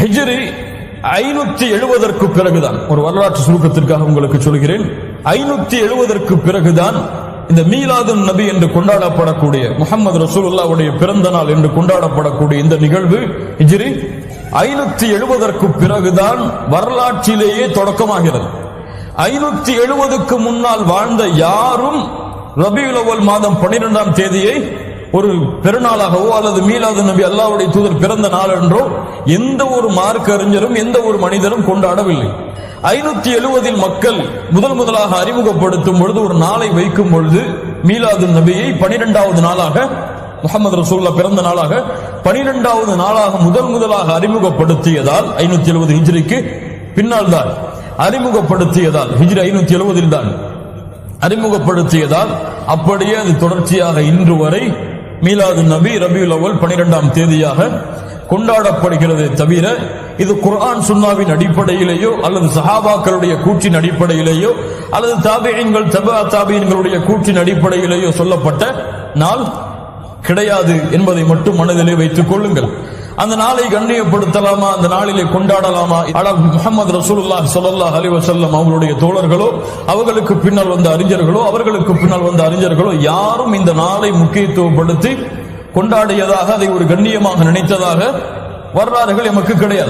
ஹிஜ்ரி ஐநூத்தி எழுபதற்கு பிறகுதான். ஒரு வரலாற்று சுருக்கத்திற்காக உங்களுக்கு சொல்கிறேன். ஐநூத்தி எழுபதற்கு பிறகுதான் இந்த மீலாதுன் நபி என்று கொண்டாடப்படக்கூடிய முகமது ரசூலுல்லாவுடைய பிறந்த நாள் என்று கொண்டாடப்படக்கூடிய இந்த நிகழ்வு ஹிஜ்ரி ஐநூத்தி எழுபதற்கு பிறகுதான் வரலாற்றிலேயே தொடக்கமாகிறது. ஐநூத்தி எழுபதுக்கு முன்னால் வாழ்ந்த யாரும் ரபி மாதம் பன்னிரெண்டாம் தேதியை ஒரு பெருநாளாகவோ அல்லது மீலாது நபி அல்லாவுடைய தூதர் பிறந்த நாள் என்றோ எந்த ஒரு மார்க் அறிஞரும் எந்த ஒரு மனிதரும் கொண்டாடவில்லை. ஐநூத்தி எழுபதில் மக்கள் முதல் முதலாக அறிமுகப்படுத்தும் பொழுது ஒரு நாளை வைக்கும் பொழுது மீலாது நபியை பனிரெண்டாவது நாளாக முகமது ரசூல்லா பிறந்த நாளாக பனிரெண்டாவது நாளாக முதல் முதலாக அறிமுகப்படுத்தியதால் ஐநூத்தி எழுபது ஹிஜ்ரிக்கு பின்னால் தான் அறிமுகப்படுத்தியதால் ஹிஜ்ரி ஐநூத்தி எழுபதில் தான் அறிமுகப்படுத்தியதால் அப்படியே அது தொடர்ச்சியாக இன்று வரை மீலாது நபி ரபியுல் அவல் பனிரெண்டாம் தேதியாக கொண்டாடப்படுகிறது தவிர இது குர்ஆன் சுன்னாவின் அடிப்படையிலேயோ அல்லது சஹாபாக்களுடைய கூற்றின் அடிப்படையிலேயோ அல்லது தாபியங்கள் தபா தாபியங்களுடைய கூற்றின் அடிப்படையிலேயோ சொல்லப்பட்ட நாள் கிடையாது என்பதை மட்டும் மனதிலே வைத்துக் கொள்ளுங்கள். அந்த நாளை கண்ணியப்படுத்தலாமா? அந்த நாளிலே கொண்டாடலாமா? ஆனால் முகமது ரசூலுல்லாஹ் சொல்லல்லா அலைஹி வஸல்லம் அவர்களுடைய தோழர்களோ அவர்களுக்கு பின்னால் வந்த அறிஞர்களோ அவர்களுக்கு பின்னால் வந்த அறிஞர்களோ யாரும் இந்த நாளை முக்கியத்துவப்படுத்தி கொண்டாடியதாக அதை ஒரு கண்ணியமாக நினைத்ததாக வரலாறுகள் எமக்கு கிடையாது.